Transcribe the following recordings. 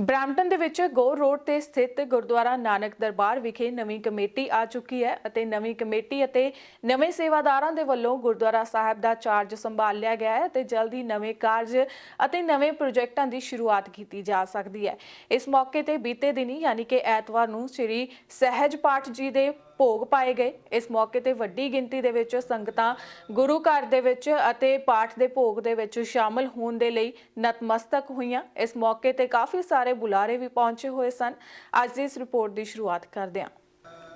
Brampton ਦੇ ਵਿੱਚ ਗੋਰ road ਤੇ ਸਥਿਤ ਗੁਰਦੁਆਰਾ ਨਾਨਕ ਦਰਬਾਰ ਵਿਖੇ ਨਵੀਂ ਕਮੇਟੀ ਆ ਚੁੱਕੀ ਹੈ ਅਤੇ ਨਵੀਂ ਕਮੇਟੀ ਅਤੇ ਨਵੇਂ ਸੇਵਾਦਾਰਾਂ ਦੇ ਵੱਲੋਂ ਗੁਰਦੁਆਰਾ ਸਾਹਿਬ ਦਾ ਚਾਰਜ ਸੰਭਾਲ ਲਿਆ ਗਿਆ ਹੈ ਤੇ ਜਲਦੀ ਨਵੇਂ ਕਾਰਜ ਅਤੇ ਨਵੇਂ ਪ੍ਰੋਜੈਕਟਾਂ ਦੀ ਸ਼ੁਰੂਆਤ ਕੀਤੀ ਜਾ ਸਕਦੀ ਹੈ। ਇਸ ਮੌਕੇ ਤੇ ਬੀਤੇ ਦਿਨੀ ਯਾਨੀ ਕਿ ਐਤਵਾਰ ਨੂੰ ਸ੍ਰੀ ਸਹਿਜ ਪਾਠ ਜੀ ਦੇ ਭੋਗ ਪਾਏ ਗਏ। ਇਸ ਮੌਕੇ ਤੇ ਵੱਡੀ ਗਿਣਤੀ ਦੇ ਵਿੱਚ ਸੰਗਤਾਂ ਗੁਰੂ ਘਰ ਦੇ ਵਿੱਚ ਅਤੇ ਪਾਠ ਦੇ ਭੋਗ ਦੇ ਵਿੱਚ ਸ਼ਾਮਲ ਹੋਣ ਦੇ ਲਈ ਨਤਮਸਤਕ ਹੋਈਆਂ। ਇਸ ਮੌਕੇ ਤੇ ਕਾਫੀ ਸਾਰੇ ਬੁਲਾਰੇ ਵੀ ਪਹੁੰਚੇ ਹੋਏ ਸਨ। ਅੱਜ ਦੀ ਇਸ ਰਿਪੋਰਟ ਦੀ ਸ਼ੁਰੂਆਤ ਕਰਦੇ ਹਾਂ।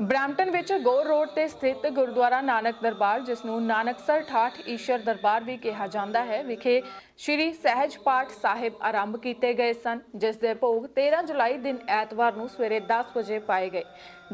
ਬ੍ਰੈਂਪਟਨ ਵਿੱਚ ਗੋਰ ਰੋਡ ਤੇ ਸਥਿਤ ਗੁਰਦੁਆਰਾ ਨਾਨਕ ਦਰਬਾਰ, ਜਿਸ ਨੂੰ ਨਾਨਕਸਰ ਠਾਠ ਈਸ਼ਰ ਦਰਬਾਰ ਵੀ ਕਿਹਾ ਜਾਂਦਾ ਹੈ, ਵਿਖੇ ਸ਼੍ਰੀ ਸਹਿਜ ਪਾਠ ਸਾਹਿਬ ਆਰੰਭ ਕੀਤੇ ਗਏ ਸਨ, ਜਿਸ ਦੇ ਭੋਗ 13 ਜੁਲਾਈ ਦਿਨ ਐਤਵਾਰ ਨੂੰ ਸਵੇਰੇ 10 ਵਜੇ ਪਾਏ ਗਏ।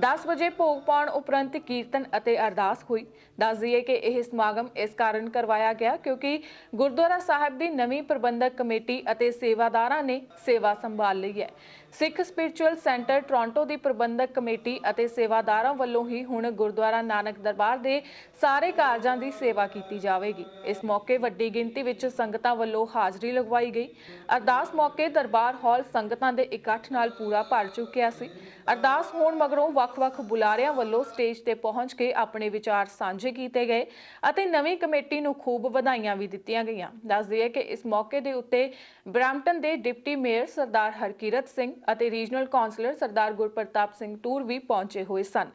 10 ਵਜੇ ਭੋਗ ਪਾਉਣ ਉਪਰੰਤ ਕੀਰਤਨ ਅਤੇ ਅਰਦਾਸ ਹੋਈ। ਦੱਸ ਦਈਏ ਕਿ ਇਹ ਸਮਾਗਮ ਇਸ ਕਾਰਨ ਕਰਵਾਇਆ ਗਿਆ ਕਿਉਂਕਿ ਗੁਰਦੁਆਰਾ ਸਾਹਿਬ ਦੀ ਨਵੀਂ ਪ੍ਰਬੰਧਕ ਕਮੇਟੀ ਅਤੇ ਸੇਵਾਦਾਰਾਂ ਨੇ ਸੇਵਾ ਸੰਭਾਲ ਲਈ ਹੈ। ਸਿੱਖ ਸਪਿਰਚੁਅਲ ਸੈਂਟਰ ਟੋਰਾਂਟੋ ਦੀ ਪ੍ਰਬੰਧਕ ਕਮੇਟੀ ਅਤੇ ਸੇਵਾਦਾਰਾਂ ਵੱਲੋਂ ਹੀ ਹੁਣ ਗੁਰਦੁਆਰਾ ਨਾਨਕ ਦਰਬਾਰ ਦੇ ਸਾਰੇ ਕਾਰਜਾਂ ਦੀ ਸੇਵਾ ਕੀਤੀ ਜਾਵੇਗੀ। ਇਸ ਮੌਕੇ ਵੱਡੀ ਗਿਣਤੀ ਵਿੱਚ ਸੰਗਤਾਂ ਵੱਲੋਂ ਹਾਜ਼ਰੀ ਲਗਵਾਈ ਗਈ। ਅਰਦਾਸ ਮੌਕੇ ਦਰਬਾਰ ਹਾਲ ਸੰਗਤਾਂ ਦੇ ਇਕੱਠ ਨਾਲ ਪੂਰਾ ਭਰ ਚੁੱਕਿਆ ਸੀ। ਅਰਦਾਸ ਹੋਣ ਮਗਰੋਂ ਵੱਖ-ਵੱਖ ਬੁਲਾਰਿਆਂ ਵੱਲੋਂ ਸਟੇਜ ਤੇ ਪਹੁੰਚ ਕੇ ਆਪਣੇ ਵਿਚਾਰ ਸਾਂਝੇ ਕੀਤੇ ਗਏ ਅਤੇ ਨਵੀਂ ਕਮੇਟੀ ਨੂੰ ਖੂਬ ਵਧਾਈਆਂ ਵੀ ਦਿੱਤੀਆਂ ਗਈਆਂ। ਦੱਸ ਦਈਏ ਕਿ ਇਸ ਮੌਕੇ ਦੇ ਉੱਤੇ ਬ੍ਰੈਂਪਟਨ ਦੇ ਡਿਪਟੀ ਮੇਅਰ ਸਰਦਾਰ ਹਰਕੀਰਤ ਸਿੰਘ ਅਤੇ regional councillor Sardar Gurpratap Singh tour ਵੀ ਪਹੁੰਚੇ ਹੋਏ ਸਨ।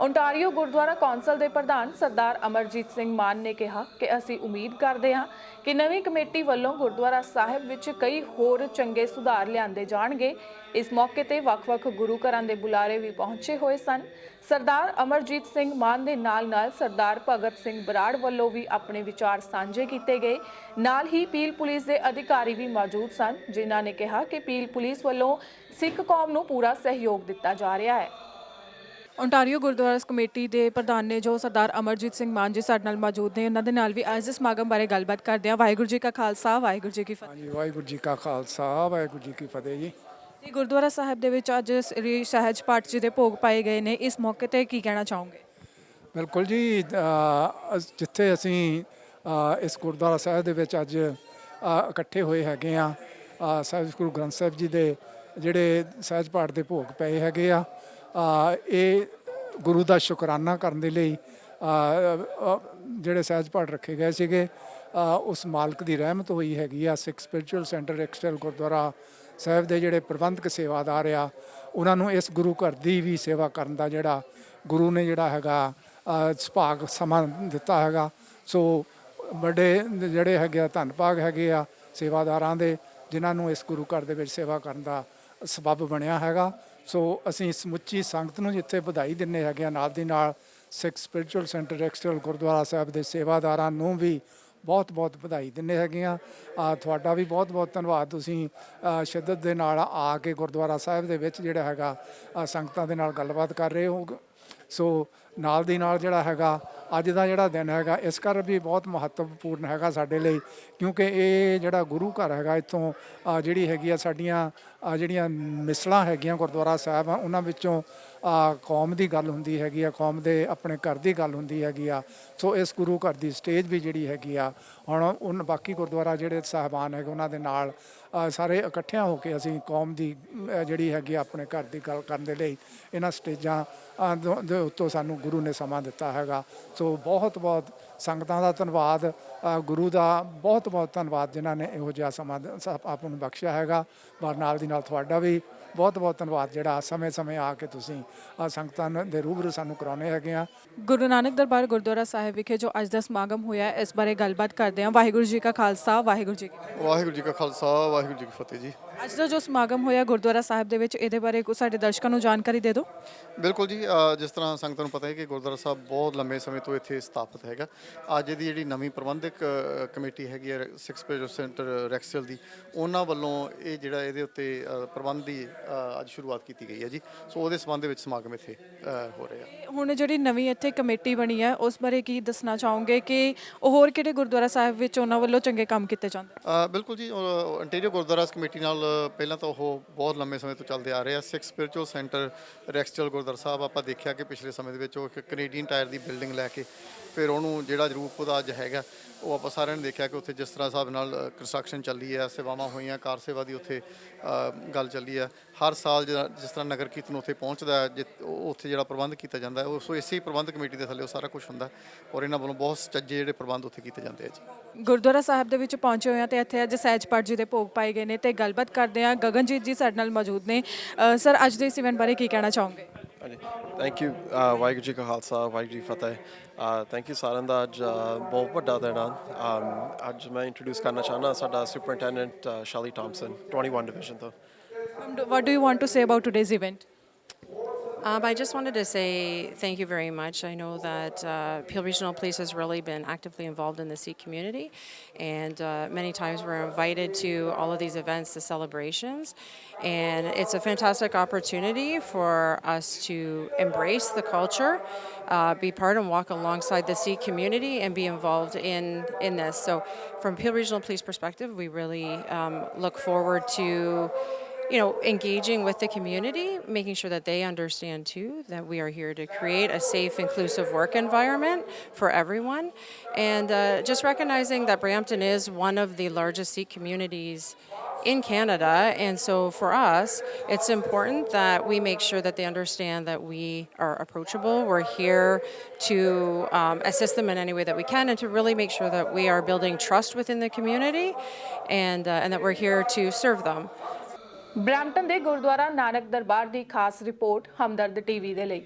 ਓਨਟਾਰੀਓ ਗੁਰਦੁਆਰਾ ਕੌਂਸਲ ਦੇ ਪ੍ਰਧਾਨ ਸਰਦਾਰ ਅਮਰਜੀਤ ਸਿੰਘ ਮਾਨ ਨੇ ਕਿਹਾ ਕਿ ਅਸੀਂ ਉਮੀਦ ਕਰਦੇ ਹਾਂ ਕਿ ਨਵੀਂ ਕਮੇਟੀ ਵੱਲੋਂ ਗੁਰਦੁਆਰਾ ਸਾਹਿਬ ਵਿੱਚ ਕਈ ਹੋਰ ਚੰਗੇ ਸੁਧਾਰ ਲਿਆਂਦੇ ਜਾਣਗੇ। ਇਸ ਮੌਕੇ ਤੇ ਵੱਖ-ਵੱਖ ਗੁਰੂ ਘਰਾਂ ਦੇ ਬੁਲਾਰੇ ਵੀ ਪਹੁੰਚੇ ਹੋਏ ਸਨ। ਸਰਦਾਰ ਅਮਰਜੀਤ ਸਿੰਘ ਮਾਨ ਦੇ ਨਾਲ-ਨਾਲ ਸਰਦਾਰ ਭਗਤ ਸਿੰਘ ਬਰਾੜ ਵੱਲੋਂ ਵੀ ਆਪਣੇ ਵਿਚਾਰ ਸਾਂਝੇ ਕੀਤੇ ਗਏ। ਨਾਲ ਹੀ ਪੀਲ ਪੁਲਿਸ ਦੇ ਅਧਿਕਾਰੀ ਵੀ ਮੌਜੂਦ ਸਨ, ਜਿਨ੍ਹਾਂ ਨੇ ਕਿਹਾ ਕਿ ਪੀਲ ਪੁਲਿਸ ਵੱਲੋਂ ਸਿੱਖ ਕੌਮ ਨੂੰ ਪੂਰਾ ਸਹਿਯੋਗ ਦਿੱਤਾ ਜਾ ਰਿਹਾ ਹੈ। ਓਨਟਾਰੀਓ ਗੁਰਦੁਆਰਾ ਕਮੇਟੀ ਦੇ ਪ੍ਰਧਾਨ ਨੇ ਜੋ ਸਰਦਾਰ ਅਮਰਜੀਤ ਸਿੰਘ ਮਾਨ ਜੀ ਸਾਡੇ ਨਾਲ ਮੌਜੂਦ ਨੇ ਉਹਨਾਂ ਦੇ ਨਾਲ ਵੀ ਅੱਜ ਦੇ ਸਮਾਗਮ ਬਾਰੇ ਗੱਲਬਾਤ ਕਰਦੇ ਹਾਂ। ਵਾਹਿਗੁਰੂ ਜੀ ਕਾ ਖਾਲਸਾ ਵਾਹਿਗੁਰੂ ਜੀ ਕੀ ਫਤਿਹ। ਹਾਂਜੀ ਵਾਹਿਗੁਰੂ ਜੀ ਕਾ ਖਾਲਸਾ ਵਾਹਿਗੁਰੂ ਜੀ ਕੀ ਫਤਿਹ ਜੀ। ਜੀ ਗੁਰਦੁਆਰਾ ਸਾਹਿਬ ਦੇ ਵਿੱਚ ਅੱਜ ਸ੍ਰੀ ਸਹਿਜ ਪਾਠ ਜੀ ਦੇ ਭੋਗ ਪਾਏ ਗਏ ਨੇ। ਇਸ ਮੌਕੇ ਤੇ ਕੀ ਕਹਿਣਾ ਚਾਹੋਗੇ? ਬਿਲਕੁਲ ਜੀ ਜਿੱਥੇ ਅਸੀਂ ਇਸ ਗੁਰਦੁਆਰਾ ਸਾਹਿਬ ਦੇ ਵਿੱਚ ਅੱਜ ਇਕੱਠੇ ਹੋਏ ਹੈਗੇ ਆ ਸਾਹਿਬ ਗੁਰੂ ਗ੍ਰੰਥ ਸਾਹਿਬ ਜੀ ਦੇ ਜਿਹੜੇ ਸਹਿਜ ਪਾਠ ਦੇ ਭੋਗ ਪਏ ਹੈਗੇ ਆ ਇਹ ਗੁਰੂ ਦਾ ਸ਼ੁਕਰਾਨਾ ਕਰਨ ਦੇ ਲਈ ਜਿਹੜੇ ਸਹਿਜ ਪਾਠ ਰੱਖੇ ਗਏ ਸੀਗੇ ਉਸ ਮਾਲਕ ਦੀ ਰਹਿਮਤ ਹੋਈ ਹੈਗੀ ਆ, ਸਿੱਖ ਸਪਿਰਚੁਅਲ ਸੈਂਟਰ ਐਕਸਟਲ ਗੁਰਦੁਆਰਾ ਸਾਹਿਬ ਦੇ ਜਿਹੜੇ ਪ੍ਰਬੰਧਕ ਸੇਵਾਦਾਰ ਆ, ਉਹਨਾਂ ਨੂੰ ਇਸ ਗੁਰੂ ਘਰ ਦੀ ਵੀ ਸੇਵਾ ਕਰਨ ਦਾ ਜਿਹੜਾ ਗੁਰੂ ਨੇ ਜਿਹੜਾ ਹੈਗਾ ਸੁਭਾਗ ਸਮਾਂ ਦਿੱਤਾ ਹੈਗਾ। ਸੋ ਵੱਡੇ ਜਿਹੜੇ ਹੈਗੇ ਆ, ਧੰਨ ਭਾਗ ਹੈਗੇ ਆ ਸੇਵਾਦਾਰਾਂ ਦੇ, ਜਿਨ੍ਹਾਂ ਨੂੰ ਇਸ ਗੁਰੂ ਘਰ ਦੇ ਵਿੱਚ ਸੇਵਾ ਕਰਨ ਦਾ ਸਬੱਬ ਬਣਿਆ ਹੈਗਾ। ਸੋ ਅਸੀਂ ਸਮੁੱਚੀ ਸੰਗਤ ਨੂੰ ਜਿੱਥੇ ਵਧਾਈ ਦਿੰਨੇ ਹੈਗੇ ਆ ਨਾਲ ਦੀ ਨਾਲ Sikh spiritual centre Rexdale Gurdwara Sahib ਦੇ ਸੇਵਾਦਾਰਾਂ ਨੂੰ ਵੀ ਬਹੁਤ ਬਹੁਤ ਵਧਾਈ ਦਿੰਨੇ ਹੈਗੇ ਆ, ਤੁਹਾਡਾ ਵੀ ਬਹੁਤ ਬਹੁਤ ਧੰਨਵਾਦ। ਤੁਸੀਂ ਸ਼ਿੱਦਤ ਦੇ ਨਾਲ ਆ ਕੇ ਗੁਰਦੁਆਰਾ ਸਾਹਿਬ ਦੇ ਵਿੱਚ ਜਿਹੜਾ ਹੈਗਾ ਸੰਗਤਾਂ ਦੇ ਨਾਲ ਗੱਲਬਾਤ ਕਰ ਰਹੇ ਹੋ ਸੋ ਨਾਲ ਦੀ ਨਾਲ ਜਿਹੜਾ ਹੈਗਾ ਅੱਜ ਦਾ ਜਿਹੜਾ ਦਿਨ ਹੈਗਾ, ਇਸ ਕਰ ਵੀ ਬਹੁਤ ਮਹੱਤਵਪੂਰਨ ਹੈਗਾ ਸਾਡੇ ਲਈ, ਕਿਉਂਕਿ ਇਹ ਜਿਹੜਾ ਗੁਰੂ ਘਰ ਹੈਗਾ ਇੱਥੋਂ ਜਿਹੜੀ ਹੈਗੀ ਆ ਸਾਡੀਆਂ ਜਿਹੜੀਆਂ ਮਿਸਲਾਂ ਹੈਗੀਆਂ ਗੁਰਦੁਆਰਾ ਸਾਹਿਬ ਆ, ਉਹਨਾਂ ਵਿੱਚੋਂ ਕੌਮ ਦੀ ਗੱਲ ਹੁੰਦੀ ਹੈਗੀ ਆ, ਕੌਮ ਦੇ ਆਪਣੇ ਘਰ ਦੀ ਗੱਲ ਹੁੰਦੀ ਹੈਗੀ ਆ। ਸੋ ਇਸ ਗੁਰੂ ਘਰ ਦੀ ਸਟੇਜ ਵੀ ਜਿਹੜੀ ਹੈਗੀ ਆ, ਹੁਣ ਉਨ, ਬਾਕੀ ਗੁਰਦੁਆਰਾ ਜਿਹੜੇ ਸਾਹਿਬਾਨ ਹੈਗੇ ਉਹਨਾਂ ਦੇ ਨਾਲ ਸਾਰੇ ਇਕੱਠਿਆਂ ਹੋ ਕੇ ਅਸੀਂ ਕੌਮ ਦੀ ਜਿਹੜੀ ਹੈਗੀ ਆ ਆਪਣੇ ਘਰ ਦੀ ਗੱਲ ਕਰਨ ਦੇ ਲਈ ਇਹਨਾਂ ਸਟੇਜਾਂ ਦੇ ਉੱਤੋਂ ਸਾਨੂੰ ਗੁਰੂ ਨੇ ਸਮਾਂ ਦਿੱਤਾ ਹੈਗਾ। ਸੋ ਬਹੁਤ ਬਹੁਤ ਸੰਗਤਾਂ ਦਾ ਧੰਨਵਾਦ। ਗੁਰੂ ਦਾ ਬਹੁਤ ਬਹੁਤ ਧੰਨਵਾਦ ਜਿਨ੍ਹਾਂ ਨੇ ਇਹੋ ਜਿਹਾ ਸਮਾਂ ਆਪ ਨੂੰ ਬਖਸ਼ਿਆ ਹੈਗਾ। ਪਰ ਨਾਲ ਦੀ ਨਾਲ ਤੁਹਾਡਾ ਵੀ ਬਹੁਤ ਬਹੁਤ ਧੰਨਵਾਦ ਜਿਹੜਾ ਸਮੇਂ-ਸਮੇਂ ਆ ਕੇ ਤੁਸੀਂ ਸੰਗਤਾਂ ਦੇ ਰੂਬਰੂ ਸਾਨੂੰ ਕਰਾਉਣੇ ਹੈਗੇ ਆ। ਗੁਰੂ ਨਾਨਕ ਦਰਬਾਰ ਗੁਰਦੁਆਰਾ ਸਾਹਿਬ ਵਿਖੇ ਜੋ ਅੱਜ ਦਾ ਸਮਾਗਮ ਹੋਇਆ ਇਸ ਬਾਰੇ ਗੱਲਬਾਤ ਕਰਦੇ ਹਾਂ। ਵਾਹਿਗੁਰੂ ਜੀ ਕਾ ਖਾਲਸਾ ਵਾਹਿਗੁਰੂ ਜੀ ਕੀ ਫਤਿਹ। ਵਾਹਿਗੁਰੂ ਜੀ ਕਾ ਖਾਲਸਾ ਵਾਹਿਗੁਰੂ ਜੀ ਕੀ ਫਤਿਹ ਜੀ। ਅੱਜ ਦਾ ਜੋ ਸਮਾਗਮ ਹੋਇਆ ਗੁਰਦੁਆਰਾ ਸਾਹਿਬ ਦੇ ਵਿੱਚ ਇਹਦੇ ਬਾਰੇ ਸਾਡੇ ਦਰਸ਼ਕਾਂ ਨੂੰ ਜਾਣਕਾਰੀ ਦੇ ਦਿਓ। ਬਿਲਕੁਲ ਜੀ ਜਿਸ ਤਰ੍ਹਾਂ ਸੰਗਤਾਂ ਨੂੰ ਪਤਾ ਹੈ ਕਿ ਗੁਰਦੁਆਰਾ ਸਾਹਿਬ ਬਹੁਤ ਲੰਬੇ ਸਮੇਂ ਤੋਂ ਇੱਥੇ ਸਥਾਪਿਤ ਹੈਗਾ। ਅੱਜ ਦੀ ਜਿਹੜੀ ਨਵੀਂ ਪ੍ਰਬੰਧਕ ਅ, ਕਮੇਟੀ ਹੈਗੀ ਹੈ ਸਿਕਸ ਪੇਜ ਸੈਂਟਰ ਰੈਕਸਲ ਦੀ ਉਹਨਾਂ ਵੱਲੋਂ ਇਹ ਜਿਹੜਾ ਇਹਦੇ ਉੱਤੇ ਪ੍ਰਬੰਧ ਦੀ ਅੱਜ ਸ਼ੁਰੂਆਤ ਕੀਤੀ ਗਈ ਹੈ ਜੀ। ਸੋ ਉਹਦੇ ਸੰਬੰਧ ਦੇ ਵਿੱਚ ਸਮਾਗਮ ਇੱਥੇ ਹੋ ਰਿਹਾ। ਹੁਣ ਜਿਹੜੀ ਨਵੀਂ ਇੱਥੇ ਕਮੇਟੀ ਬਣੀ ਹੈ ਉਸ ਬਾਰੇ ਕੀ ਦੱਸਣਾ ਚਾਹੋਗੇ ਕਿ ਉਹ ਹੋਰ ਕਿਹੜੇ ਗੁਰਦੁਆਰਾ ਸਾਹਿਬ ਵਿੱਚ ਉਹਨਾਂ ਵੱਲੋਂ ਚੰਗੇ ਕੰਮ ਕੀਤੇ ਜਾਂਦੇ? ਬਿਲਕੁਲ ਜੀ ਇੰਟੀਰੀਅਰ ਗੁਰਦੁਆਰਾ ਕਮੇਟੀ ਨਾਲ ਪਹਿਲਾਂ ਤਾਂ ਉਹ ਬਹੁਤ ਲੰਮੇ ਸਮੇਂ ਤੋਂ ਚੱਲਦੇ ਆ ਰਹੇ। ਆ Sikhs spiritual centre Rexdale Gurdwara Sahib ਆਪਾਂ ਦੇਖਿਆ ਕਿ ਪਿਛਲੇ ਸਮੇਂ ਦੇ ਵਿੱਚ ਉਹ ਇੱਕ ਕੈਨੇਡੀਅਨ ਟਾਇਰ ਦੀ ਬਿਲਡਿੰਗ ਲੈ ਕੇ ਫਿਰ ਉਹਨੂੰ ਜਿਹੜਾ ਰੂਪ ਉਹਦਾ ਅੱਜ ਹੈਗਾ ਉਹ ਆਪਾਂ ਸਾਰਿਆਂ ਨੇ ਦੇਖਿਆ ਕਿ ਉੱਥੇ ਜਿਸ ਤਰ੍ਹਾਂ ਹਿਸਾਬ ਨਾਲ ਕੰਸਟਰਕਸ਼ਨ ਚੱਲੀ ਹੈ, ਸੇਵਾਵਾਂ ਹੋਈਆਂ, ਕਾਰ ਸੇਵਾ ਦੀ ਉੱਥੇ ਗੱਲ ਚੱਲੀ ਹੈ। ਹਰ ਸਾਲ ਜਿਸ ਤਰ੍ਹਾਂ ਨਗਰ ਕੀਰਤਨ ਉੱਥੇ ਪਹੁੰਚਦਾ ਹੈ ਉੱਥੇ ਜਿਹੜਾ ਪ੍ਰਬੰਧ ਕੀਤਾ ਜਾਂਦਾ ਹੈ ਉਹ ਇਸੇ ਪ੍ਰਬੰਧ ਕਮੇਟੀ ਦੇ ਥੱਲੇ ਉਹ ਸਾਰਾ ਕੁਝ ਹੁੰਦਾ ਔਰ ਇਹਨਾਂ ਵੱਲੋਂ ਬਹੁਤ ਸੁਚੱਜੇ ਜਿਹੜੇ ਪ੍ਰਬੰਧ ਉੱਥੇ ਕੀਤੇ ਜਾਂਦੇ ਆ ਜੀ। ਗੁਰਦੁਆਰਾ ਸਾਹਿਬ ਦੇ ਵਿੱਚ ਪਹੁੰਚੇ ਹੋਏ ਆ ਤੇ ਇੱਥੇ ਅੱਜ ਸਹਿਜ ਪਾਠ ਜੀ ਦੇ ਭੋਗ ਪਾਏ ਗਏ ਨੇ ਤੇ ਗੱਲਬਾਤ ਕਰਦੇ ਆ ਗਗਨਜੀਤ ਜੀ ਸਾਡੇ ਨਾਲ ਮੌਜੂਦ ਨੇ। ਸਰ, ਅੱਜ ਦੇ ਇਸ ਇਵੈਂਟ ਬਾਰੇ ਕੀ ਕਹਿਣਾ ਚਾਹੋਗੇ? ਹਾਂਜੀ। Thank you uh, Waheguru ji ਕਾ ਖਾਲਸਾ, ਵਾਹਿਗੁਰੂ ਜੀ ਫਤਿਹ। uh, ਥੈਂਕ ਯੂ ਸਾਰਿਆਂ ਦਾ ਅੱਜ uh, ਬਹੁਤ ਵੱਡਾ ਦਿਨ ਆ। um, ਅੱਜ ਮੈਂ ਇੰਟਰੋਡਿਊਸ ਕਰਨਾ ਚਾਹਨਾ ਸਾਡਾ ਸੁਪਰਡੈਂਟੈਂਟ ਸ਼ੈਲੀ ਥਾਮਸਨ 21 ਡਿਵੀਜ਼ਨ ਤੋਂ। What do you want to say about today's event Um, I just wanted to say thank you very much. I know that uh, Peel Regional Police has really been actively involved in the Sikh community, and uh, many times we're invited to all of these events, the celebrations, and it's a fantastic opportunity for us to embrace the culture, uh, be part and walk alongside the Sikh community, and be involved in in this. So, from Peel Regional Police perspective, we really um, look forward to you know, engaging with the community, making sure that they understand too that we are here to create a safe, inclusive work environment for everyone. And uh, just recognizing that Brampton is one of the largest Sikh communities in Canada. And so for us, it's important that we make sure that they understand that we are approachable. We're here to um, assist them in any way that we can and to really make sure that we are building trust within the community and, uh, and that we're here to serve them. Brampton ਦੇ ਗੁਰਦੁਆਰਾ ਨਾਨਕ ਦਰਬਾਰ ਦੀ ਖਾਸ report ਹਮਦਰਦ TV ਦੇ ਲਈ।